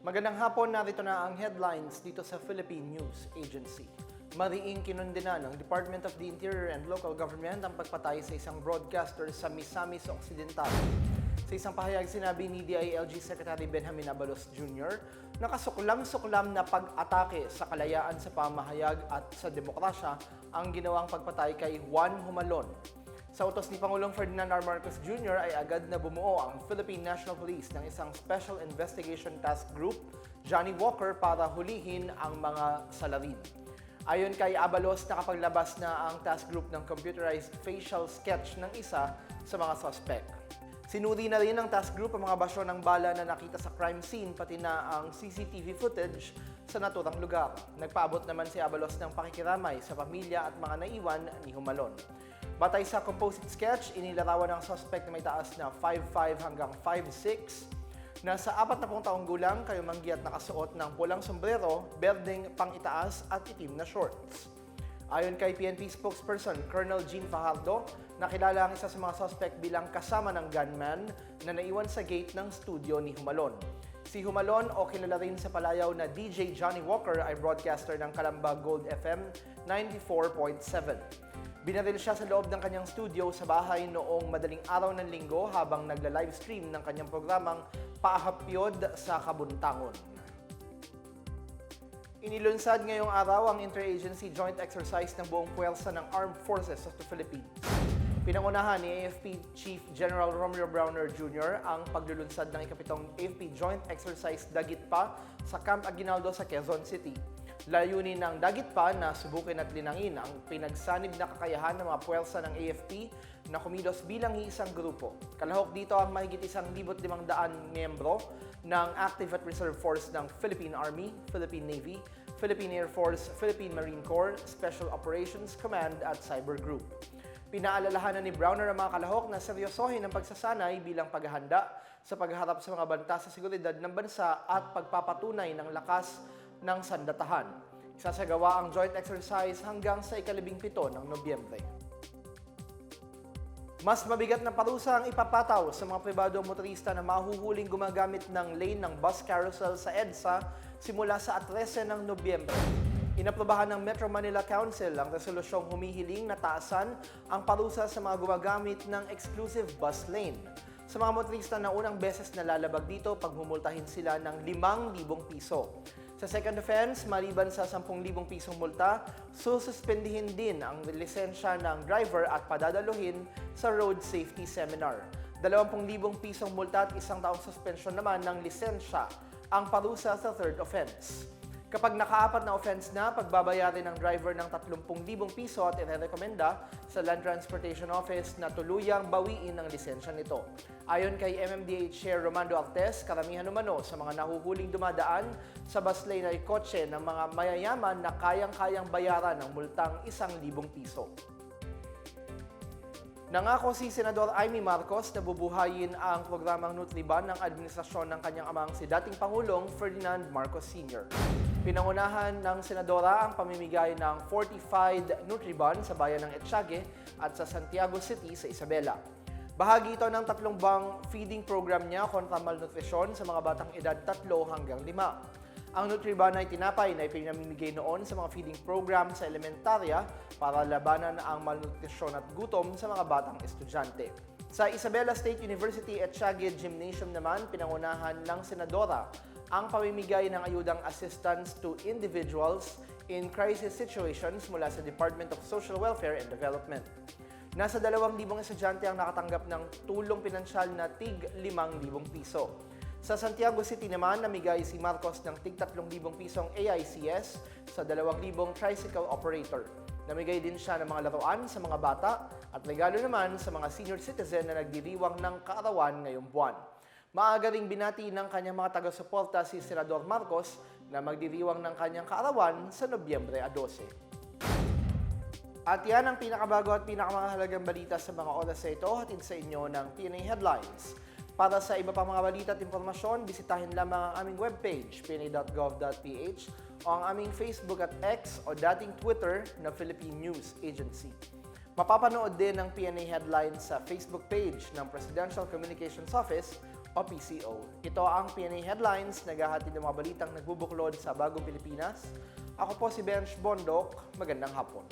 Magandang hapon, narito na ang headlines dito sa Philippine News Agency. Mariing kinundina ng Department of the Interior and Local Government ang pagpatay sa isang broadcaster sa Misamis Occidental. Sa isang pahayag sinabi ni DILG Secretary Benjamin Abalos Jr. na kasuklam-suklam na pag-atake sa kalayaan sa pamahayag at sa demokrasya ang ginawang pagpatay kay Juan Humalon, sa utos ni Pangulong Ferdinand R. Marcos Jr. ay agad na bumuo ang Philippine National Police ng isang Special Investigation Task Group, Johnny Walker, para hulihin ang mga salarin. Ayon kay Abalos, nakapaglabas na ang task group ng computerized facial sketch ng isa sa mga suspect. Sinuri na rin ng task group ang mga basyo ng bala na nakita sa crime scene pati na ang CCTV footage sa naturang lugar. Nagpaabot naman si Abalos ng pakikiramay sa pamilya at mga naiwan ni Humalon. Batay sa composite sketch, inilarawan ng suspect na may taas na 5'5 hanggang 5'6 na sa 40 taong gulang kayo manggi at nakasuot ng pulang sombrero, berdeng pang-itaas at itim na shorts. Ayon kay PNP spokesperson Colonel Jean Fajardo, nakilala ang isa sa mga suspect bilang kasama ng gunman na naiwan sa gate ng studio ni Humalon. Si Humalon o kilala rin sa palayaw na DJ Johnny Walker ay broadcaster ng Kalamba Gold FM 94.7. Binaril siya sa loob ng kanyang studio sa bahay noong madaling araw ng linggo habang nagla-livestream ng kanyang programang Paahapyod sa Kabuntangon. Inilunsad ngayong araw ang interagency joint exercise ng buong puwersa ng Armed Forces of the Philippines. Pinangunahan ni AFP Chief General Romeo Browner Jr. ang paglulunsad ng ikapitong AFP Joint Exercise Dagit Pa sa Camp Aguinaldo sa Quezon City. Layunin ng Dagit Pa na subukin at linangin ang pinagsanib na kakayahan ng mga puwersa ng AFP na kumilos bilang isang grupo. Kalahok dito ang mahigit isang libot limang daan miyembro ng Active at Reserve Force ng Philippine Army, Philippine Navy, Philippine Air Force, Philippine Marine Corps, Special Operations Command at Cyber Group. Pinaalalahanan ni Browner ang mga kalahok na seryosohin ang pagsasanay bilang paghahanda sa pagharap sa mga banta sa seguridad ng bansa at pagpapatunay ng lakas ng sandatahan. Isasagawa ang joint exercise hanggang sa ikalabing pito ng Nobyembre. Mas mabigat na parusa ang ipapataw sa mga pribadong motorista na mahuhuling gumagamit ng lane ng bus carousel sa EDSA simula sa 13 ng Nobyembre. Inaprobahan ng Metro Manila Council ang resolusyong humihiling na taasan ang parusa sa mga gumagamit ng exclusive bus lane. Sa mga motorista na unang beses na lalabag dito, pagmumultahin sila ng 5,000 piso. Sa second offense, maliban sa 10,000 pisong multa, sususpendihin din ang lisensya ng driver at padadaluhin sa road safety seminar. 20,000 pisong multa at isang taong suspension naman ng lisensya ang parusa sa third offense. Kapag nakaapat na offense na, pagbabayarin ng driver ng 30,000 piso at irerekomenda sa Land Transportation Office na tuluyang bawiin ang lisensya nito. Ayon kay MMDA Chair Romando Artes, karamihan umano sa mga nahuhuling dumadaan sa bus lane ay kotse ng mga mayayaman na kayang-kayang bayaran ng multang 1,000 piso. Nangako si Senador Amy Marcos na bubuhayin ang programang Nutriban ng administrasyon ng kanyang amang si dating Pangulong Ferdinand Marcos Sr. Pinangunahan ng Senadora ang pamimigay ng fortified Nutriban sa bayan ng Etchage at sa Santiago City sa Isabela. Bahagi ito ng tatlong bang feeding program niya kontra malnutrisyon sa mga batang edad 3 hanggang 5. Ang Nutriban ay tinapay na ipinamimigay noon sa mga feeding program sa elementarya para labanan ang malnutrisyon at gutom sa mga batang estudyante. Sa Isabela State University at Chagid Gymnasium naman, pinangunahan ng Senadora ang pamimigay ng ayudang assistance to individuals in crisis situations mula sa Department of Social Welfare and Development. Nasa 2,000 estudyante ang nakatanggap ng tulong pinansyal na tig 5,000 piso. Sa Santiago City naman, namigay si Marcos ng tig 3,000 pisong AICS sa 2,000 tricycle operator. Namigay din siya ng mga laruan sa mga bata at regalo naman sa mga senior citizen na nagdiriwang ng kaarawan ngayong buwan. Maaga ring binati ng kanyang mga taga-suporta si Senador Marcos na magdiriwang ng kanyang kaarawan sa Nobyembre 12. At yan ang pinakabago at pinakamahalagang balita sa mga oras na ito hatid sa inyo ng PNA Headlines. Para sa iba pang mga balita at impormasyon, bisitahin lamang ang aming webpage, pna.gov.ph o ang aming Facebook at X o dating Twitter na Philippine News Agency. Mapapanood din ang PNA Headlines sa Facebook page ng Presidential Communications Office o PCO. Ito ang PNA Headlines, naghahatid ng mga balitang nagbubuklod sa Bagong Pilipinas. Ako po si Bench Bondok. Magandang hapon.